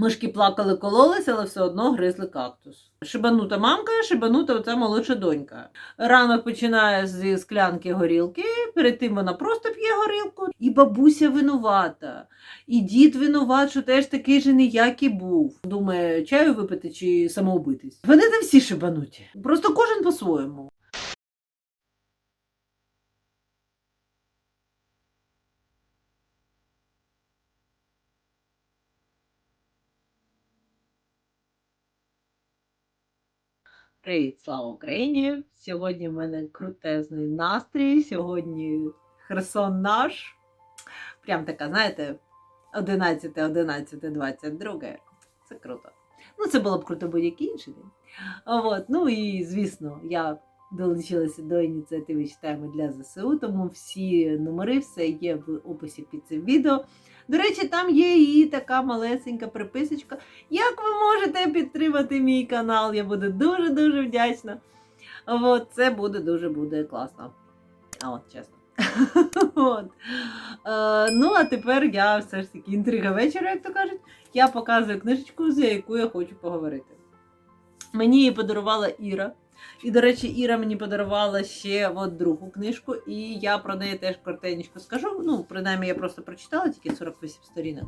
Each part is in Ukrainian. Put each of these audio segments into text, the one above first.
Мишки плакали, кололись, але все одно гризли кактус. Шибанута мамка, шибанута оця молодша донька. Ранок починає зі склянки горілки, перед тим вона просто п'є горілку. І бабуся винувата, і дід винуват, що теж такий же ніякий був. Думає, чаю випити чи самоубитись. Вони там всі шибануті. Просто кожен по-своєму. Привіт, слава Україні! Сьогодні в мене крутезний настрій. Сьогодні Херсон наш. Прям така, знаєте, 11, 11, 22. Це круто. Ну, це було б круто будь-який інший день. От. Ну і звісно, я долучилася до ініціативи Читаємо для ЗСУ, тому всі номери, все є в описі під цим відео. До речі, там є і така малесенька приписочка. Як ви можете підтримати мій канал? Я буду дуже-дуже вдячна. От, це буде дуже буде класно. А от, чесно. От. Е, ну, а тепер я все ж таки інтрига вечора, як то кажуть. Я показую книжечку, за яку я хочу поговорити. Мені її подарувала Іра. І, до речі, Іра мені подарувала ще от другу книжку, і я про неї теж коротенько скажу. Ну, принаймні, я просто прочитала тільки 48 сторінок.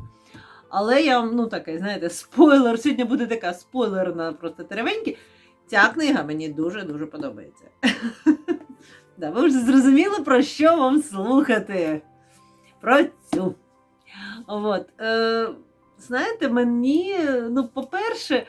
Але я вам, ну такий, знаєте, спойлер. Сьогодні буде така спойлерна просто теревеньки. Ця книга мені дуже-дуже подобається. Да, ви вже зрозуміли, про що вам слухати. Про цю. От. Е, знаєте, мені, ну, по-перше,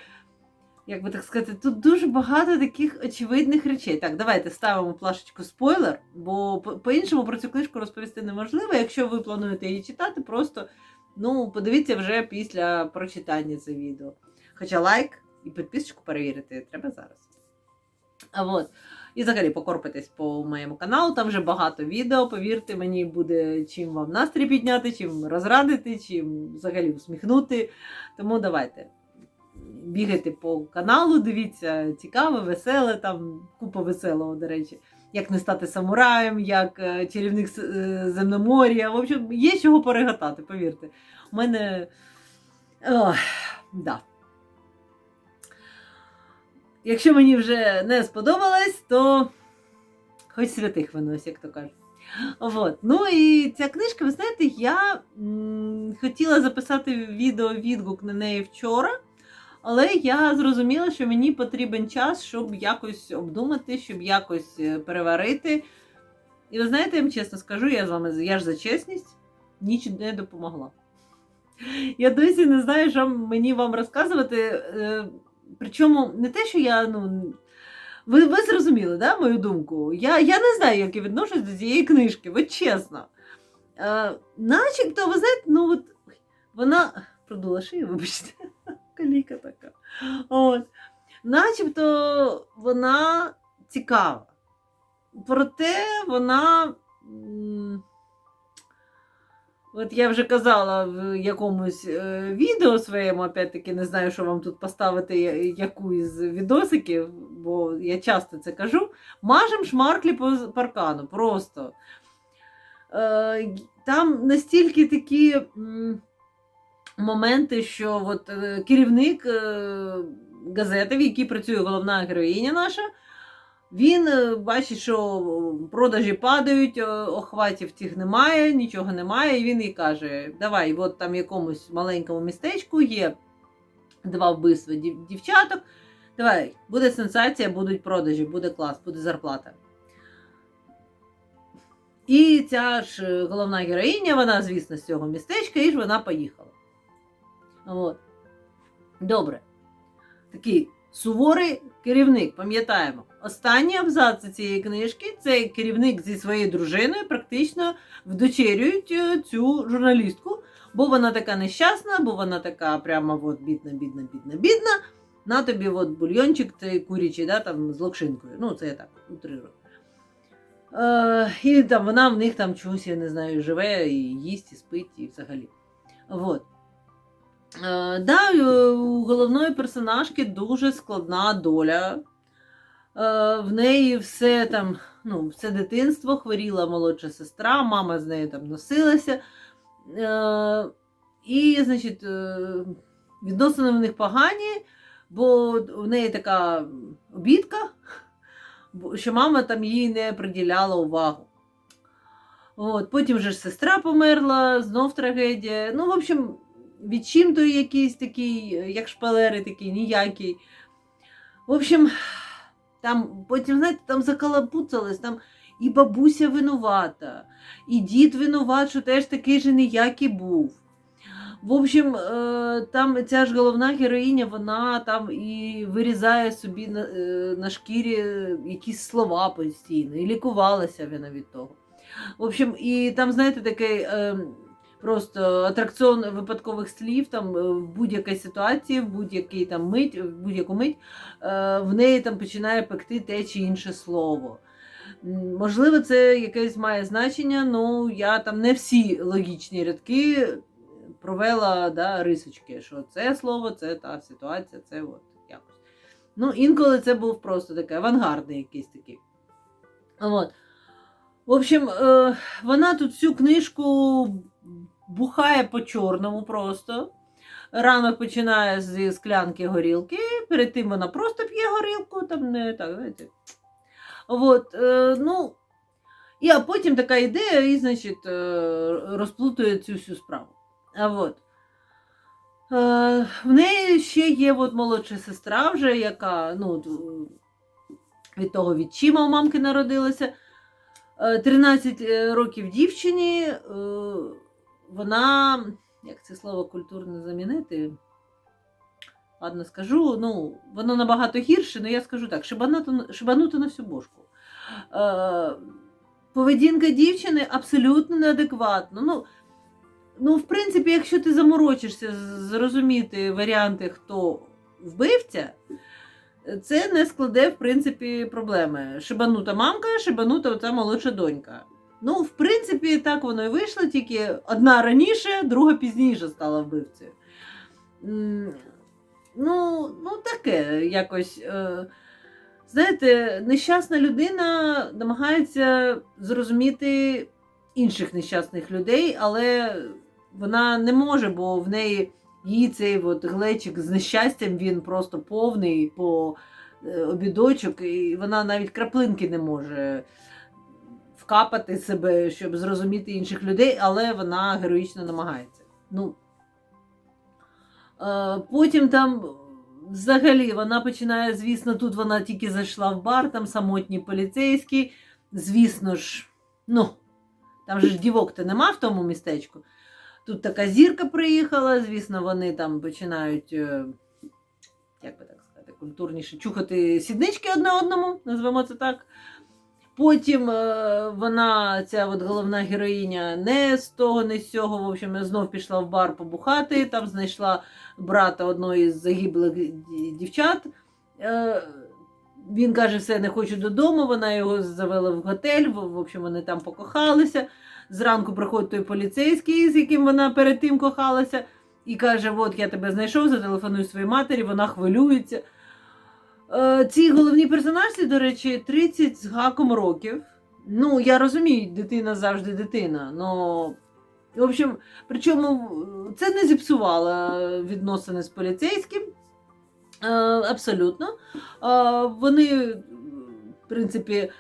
як би так сказати, тут дуже багато таких очевидних речей. Так, давайте ставимо плашечку спойлер, бо по- по-іншому про цю книжку розповісти неможливо. Якщо ви плануєте її читати, просто ну, подивіться вже після прочитання це відео. Хоча лайк і підписочку перевірити треба зараз. А от. І взагалі покорпитесь по моєму каналу, там вже багато відео. Повірте, мені буде чим вам настрій підняти, чим розрадити, чим взагалі усміхнути. Тому давайте бігайте по каналу, дивіться, цікаве, веселе, там купа веселого, до речі. Як не стати самураєм, як е, чарівник е, земномор'я. В общем, є чого переготати, повірте. У мене. Ох, да. Якщо мені вже не сподобалось, то хоч святих винось, як то кажуть. Вот. Ну і ця книжка, ви знаєте, я м, хотіла записати відео відгук на неї вчора, але я зрозуміла, що мені потрібен час, щоб якось обдумати, щоб якось е, переварити. І ви знаєте, я вам чесно скажу, я з вами я ж за чесність ніч не допомогла. Я досі не знаю, що мені вам розказувати. е, Причому не те, що я, ну. Ви, ви зрозуміли, да, мою думку? Я, я не знаю, як я відношусь до цієї книжки, от чесно. Е, начебто, ви знаєте, ну от вона продула шию, вибачте, каліка така. От. Начебто вона цікава. Проте вона. От я вже казала в якомусь е, відео своєму, опять-таки, не знаю, що вам тут поставити яку із відосиків, бо я часто це кажу. Мажем шмарклі по паркану. Просто. Е, там настільки такі моменти, що от, е, керівник е, газети, в якій працює головна героїня наша, він е, бачить, що продажі падають, охватів тих немає, нічого немає. І він їй каже: Давай, от там в якомусь маленькому містечку є два вбивства дівчаток. Давай, буде сенсація, будуть продажі, буде клас, буде зарплата. І ця ж головна героїня, вона, звісно, з цього містечка, і ж вона поїхала. От. Добре. Такий суворий керівник, пам'ятаємо. Останні абзаци цієї книжки цей керівник зі своєю дружиною практично вдочерюють е, цю журналістку, бо вона така нещасна, бо вона така прямо от бідна, бідна, бідна, бідна. На тобі от бульйончик цей курячий, да, там, з локшинкою. Ну, це я так утрирую. Е, і там вона в них там чогось, я не знаю, живе, і їсть, і спить, і взагалі. Вот. Е, да, е, у головної персонажки дуже складна доля. Е, в неї все там, ну, все дитинство хворіла молодша сестра, мама з нею там носилася. І, значить, відносини в них погані, бо в неї така обідка, що мама там їй не приділяла увагу. От, потім же ж сестра померла, знов трагедія. Ну, в общем, відчим той якийсь такий, як шпалери, такий ніякий. В общем, там потім, знаєте, там закалапуцалось, там і бабуся винувата, і дід винуват, що теж такий же ніякий був. В общем, е, там ця ж головна героїня, вона там і вирізає собі на, е, на шкірі якісь слова постійно, і лікувалася вона від того. В общем, і там, знаєте, такий е, просто атракціон випадкових слів, там е, в будь-якій ситуації, в будь-якій там мить, в будь-яку мить е, в неї там починає пекти те чи інше слово. Можливо, це якесь має значення, ну я там не всі логічні рядки провела да, рисочки, що це слово, це та ситуація, це от якось. Ну, інколи це був просто такий авангардний якийсь такий. От. В общем, е, вона тут всю книжку бухає по чорному просто. Ранок починає зі склянки горілки, перед тим вона просто п'є горілку, там не так, знаєте. От, е, ну, і а потім така ідея, і, значить, е, розплутує цю всю справу. А от. Е, в неї ще є от молодша сестра, вже, яка ну, від того відчима у мамки народилася. Е, 13 років дівчині. е, Вона, як це слово культурно замінити? Ладно, скажу, ну, воно набагато гірше, але я скажу так: шибануто на всю бошку. Е, поведінка дівчини абсолютно неадекватна. Ну, ну, в принципі, якщо ти заморочишся зрозуміти варіанти, хто вбивця, це не складе, в принципі, проблеми. Шибанута мамка, шибанута оця молодша донька. Ну, в принципі, так воно і вийшло, тільки одна раніше, друга пізніше стала вбивцею. Ну, ну таке якось. Е, знаєте, нещасна людина намагається зрозуміти інших нещасних людей, але вона не може, бо в неї її цей от глечик з нещастям він просто повний по е, обідочок, і вона навіть краплинки не може вкапати себе, щоб зрозуміти інших людей, але вона героїчно намагається. Ну, е, потім там. Взагалі, вона починає, звісно, тут вона тільки зайшла в бар, там самотній поліцейський. Звісно ж, ну, там же ж дівок-то нема в тому містечку. Тут така зірка приїхала, звісно, вони там починають, е, як би так сказати, культурніше чухати сіднички одне одному, назвемо це так. Потім е, вона, ця от головна героїня, не з того, не з цього, в общем, знов пішла в бар побухати, там знайшла брата одної з загиблих дівчат. Е, Він каже, все, не хочу додому. Вона його завела в готель. В общем, вони там покохалися. Зранку приходить той поліцейський, з яким вона перед тим кохалася, і каже: От я тебе знайшов, зателефоную своїй матері, вона хвилюється. Е, Цій головній персонажці, до речі, 30 з гаком років. Ну, я розумію, дитина завжди дитина. Но, в общем, причому е, це не зіпсувало відносини з поліцейським. Е, Абсолютно. Вони, в принципі,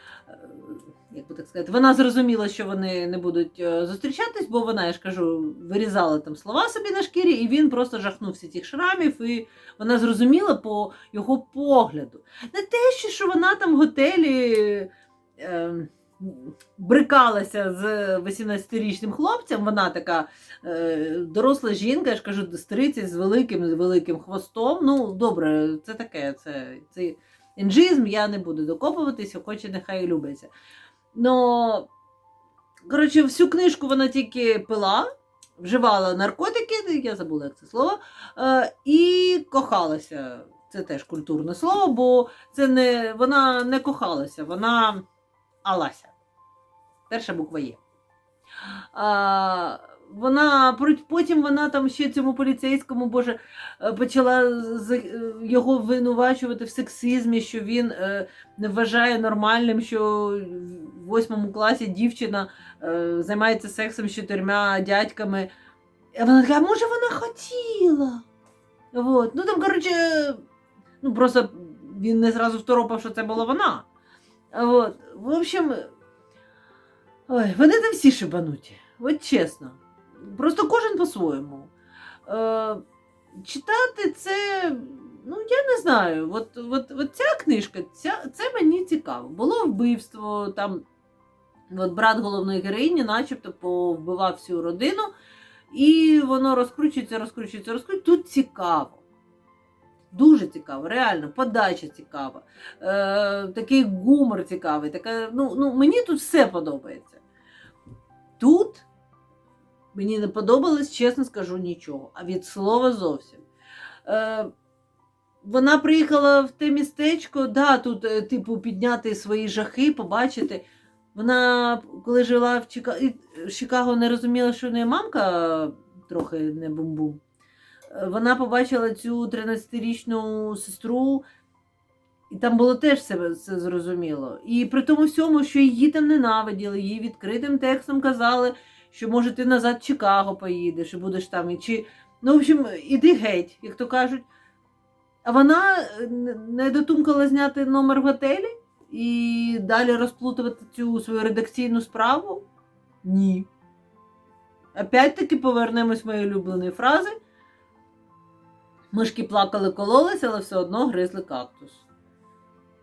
як би так сказати, вона зрозуміла, що вони не будуть е, зустрічатись, бо вона, я ж кажу, вирізала там слова собі на шкірі, і він просто жахнувся цих шрамів, і вона зрозуміла по його погляду. Не те, що, вона там в готелі. Е, Брикалася з 18-річним хлопцем, вона така е, доросла жінка, я ж кажу, з 30 з великим з великим хвостом. Ну, добре, це таке, це, це інжизм, я не буду докопуватися, хоче нехай любиться. Но, коротше, всю книжку вона тільки пила, вживала наркотики, я забула, як це слово, е, і кохалася. Це теж культурне слово, бо це не, вона не кохалася, вона алася. Перша буква є. Вона потім вона там ще цьому поліцейському, боже, е, почала е, його винувачувати в сексизмі, що він не вважає нормальним, що в восьмому класі дівчина е, займається сексом з чотирма дядьками. А вона така, може вона хотіла? Вот. Ну там, коротше, ну просто він не зразу второпав, що це була вона. Вот. В общем, ой, вони там всі шибануті. От чесно. Просто кожен по-своєму. Е, читати це, ну я не знаю. От, от, от ця книжка, ця, це мені цікаво. Було вбивство, там от брат головної героїні, начебто, повбивав всю родину, і воно розкручується, розкручується, розкручується. Тут цікаво. Дуже цікаво, реально, подача цікава, е, такий гумор цікавий. Така, ну, ну, мені тут все подобається. Тут мені не подобалось, чесно скажу, нічого. А від слова зовсім. Е, вона приїхала в те містечко, да, тут, е, типу, підняти свої жахи, побачити. Вона, коли жила в Чика... в Чикаго, не розуміла, що в неї мамка трохи не бум-бум. Е, Вона побачила цю 13-річну сестру, і там було теж все, все зрозуміло. І при тому всьому, що її там ненавиділи, їй відкритим текстом казали, що може ти назад в Чикаго поїдеш і будеш там. Чи... Ну, в общем, іди геть, як то кажуть. А вона е, не- дотумкала зняти номер в готелі і далі розплутувати цю свою редакційну справу? Ні. Опять-таки повернемось моєї улюбленої фрази. Мишки плакали, кололись, але все одно гризли кактус.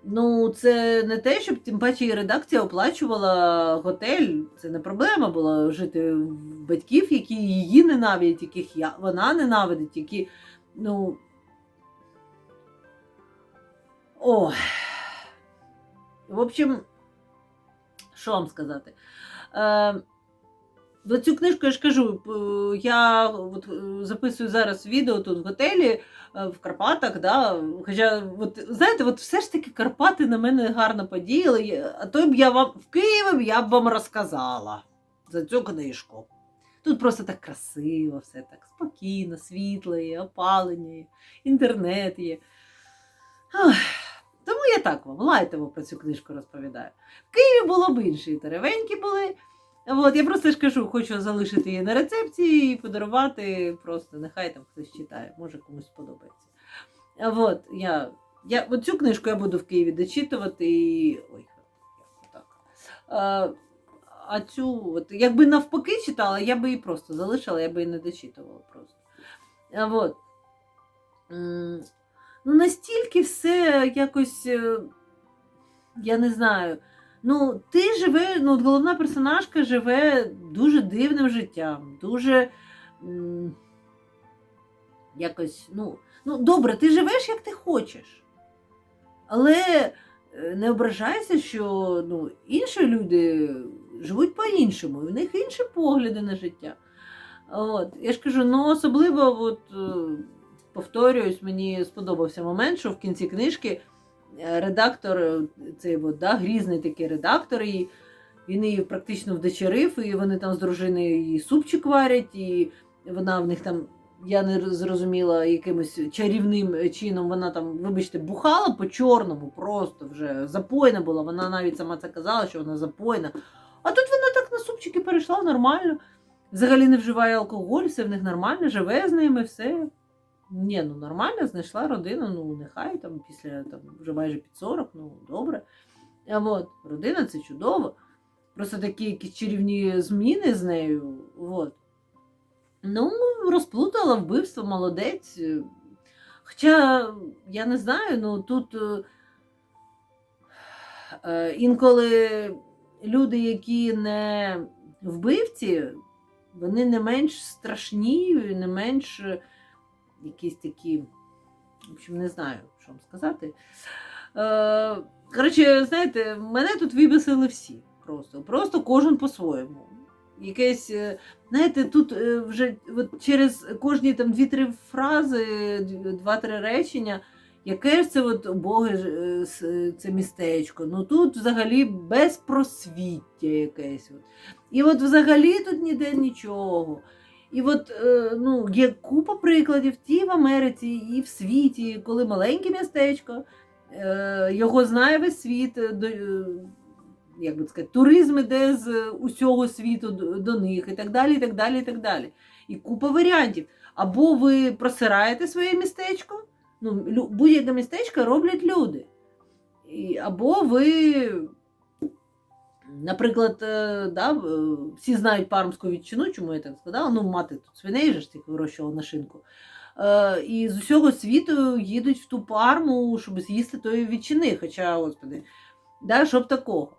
Ну, це не те, щоб тим паче і редакція оплачувала готель. Це не проблема була жити в батьків, які її ненавидять, яких я, вона ненавидить, які. Ну. Ой. В общем, що вам сказати? Е, за цю книжку я ж кажу, я от, е, записую зараз відео тут в готелі е, в Карпатах. Да? Хоча, от, знаєте, от все ж таки Карпати на мене гарно подіяли, а то б я вам в Києві я б вам розказала за цю книжку. Тут просто так красиво, все так спокійно, світло є, опалення, є, інтернет є. Ах, Тому я так вам лайтово про цю книжку розповідаю. В Києві було б інше, і теревенькі були. От, я просто ж кажу, хочу залишити її на рецепції і подарувати. Просто нехай там хтось читає, може комусь сподобається. От, я, я, от цю книжку я буду в Києві дочитувати і. Ой, так. А, а цю, от, якби навпаки читала, я би її просто залишила, я би її не дочитувала просто. От. Ну, настільки все якось, е, я не знаю. Ну, ти живе, ну, головна персонажка живе дуже дивним життям, дуже якось, ну, ну, добре, ти живеш як ти хочеш. Але е, не ображайся, що ну, інші люди живуть по-іншому, і в них інші погляди на життя. От. Я ж кажу, ну особливо, от, е, повторююсь, мені сподобався момент, що в кінці книжки редактор, е, цей от, да, грізний такий редактор, і він її практично вдочерив, і вони там з дружиною її супчик варять, і вона в них там, я не зрозуміла, якимось чарівним чином вона там, вибачте, бухала по-чорному, просто вже запойна була. Вона навіть сама це казала, що вона запойна. А тут вона так на супчики перейшла нормально. Взагалі не вживає алкоголь, все в них нормально, живе з ними, все. Ні, ну нормально, знайшла родину, ну нехай там після там, вже майже під 40, ну добре. А от, родина це чудово. Просто такі якісь чарівні зміни з нею. От. Ну, розплутала вбивство, молодець. Хоча, я не знаю, ну тут е, е, інколи люди, які не вбивці, вони не менш страшні, не менш якісь такі, в общем, не знаю, що вам сказати. Е, коротше, знаєте, мене тут вибісили всі. Просто, просто кожен по-своєму. Якесь, е, знаєте, тут е, вже от через кожні там дві-три фрази, два-три речення, яке ж це от убоге е, це містечко. Ну тут взагалі безпросвіття якесь. І от взагалі тут ніде нічого. І от е, ну, є купа прикладів ті в Америці, і в світі, коли маленьке містечко, е, його знає весь світ, е, як би сказати, туризм іде з усього світу до, них, і так далі, і так далі, і так далі. І купа варіантів. Або ви просираєте своє містечко, ну, будь-яке містечко роблять люди. Або ви, наприклад, е, да, е, всі знають пармську ветчину, чому я так сказала, ну, мати тут свиней же ж тільки вирощувала на шинку. Е, і з усього світу їдуть в ту парму, щоб з'їсти тої ветчини, хоча, господи, да, щоб такого.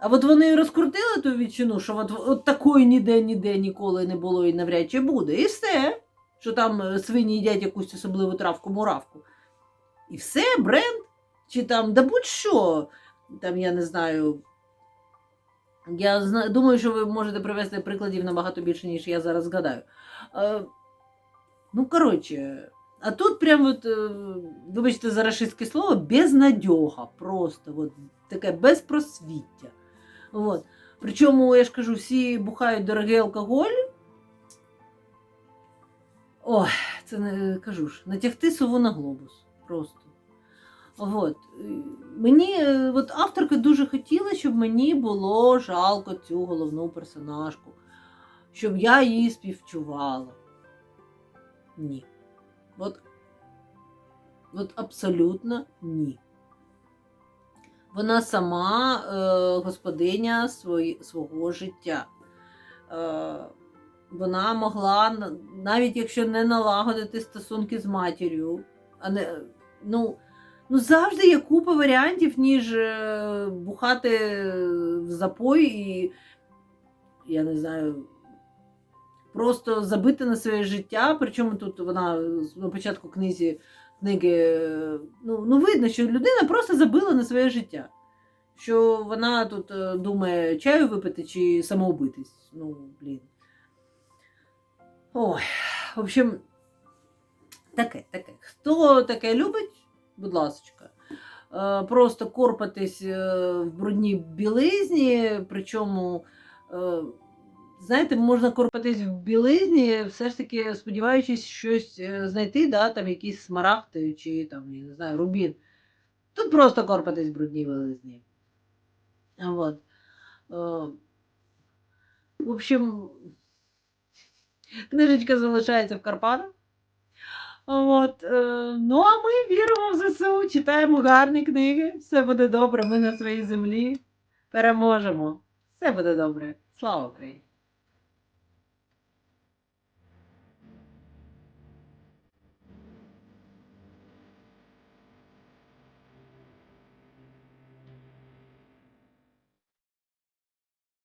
А от вони розкрутили ту ветчину, що от, от такої ніде, ніде ніколи не було і навряд чи буде. І все. Що там свині їдять якусь особливу травку муравку. І все, бренд. Чи там, да будь-що. Там, я не знаю. Я думаю, що ви можете привести прикладів набагато більше, ніж я зараз згадаю. Е, ну, коротше, а тут прям от, е, вибачте за рашистське слово, безнадьога. Просто от, таке безпросвіття. От. Причому, я ж кажу, всі бухають дорогий алкоголь. Ой, це не кажу ж, натягти сову на глобус. Просто. От. Мені е, от авторка дуже хотіла, щоб мені було жалко цю головну персонажку, щоб я її співчувала. Ні. От, от абсолютно ні. Вона сама е, господиня свої, свого життя. Е, вона могла, навіть якщо не налагодити стосунки з матір'ю, а не, ну, ну завжди є купа варіантів, ніж е, бухати в запой і, я не знаю, просто забити на своє життя. Причому тут вона на початку книзі, книги, ну, ну видно, що людина просто забила на своє життя. Що вона тут е, думає, чаю випити чи самоубитись. Ну, блін. Ой, в общем, таке, таке. Хто таке любить, будь ласка, е, просто корпатись е, в брудній білизні, причому, е, знаєте, можна корпатись в білизні, все ж таки сподіваючись щось знайти, да, там якісь смарагди чи там, я не знаю, рубін. Тут просто корпатись в брудній білизні. Вот. В общем, книжечка залишається в Карпатах. От, е, ну, а ми віримо в ЗСУ, читаємо гарні книги. Все буде добре, ми на своїй землі переможемо. Все буде добре. Слава Україні!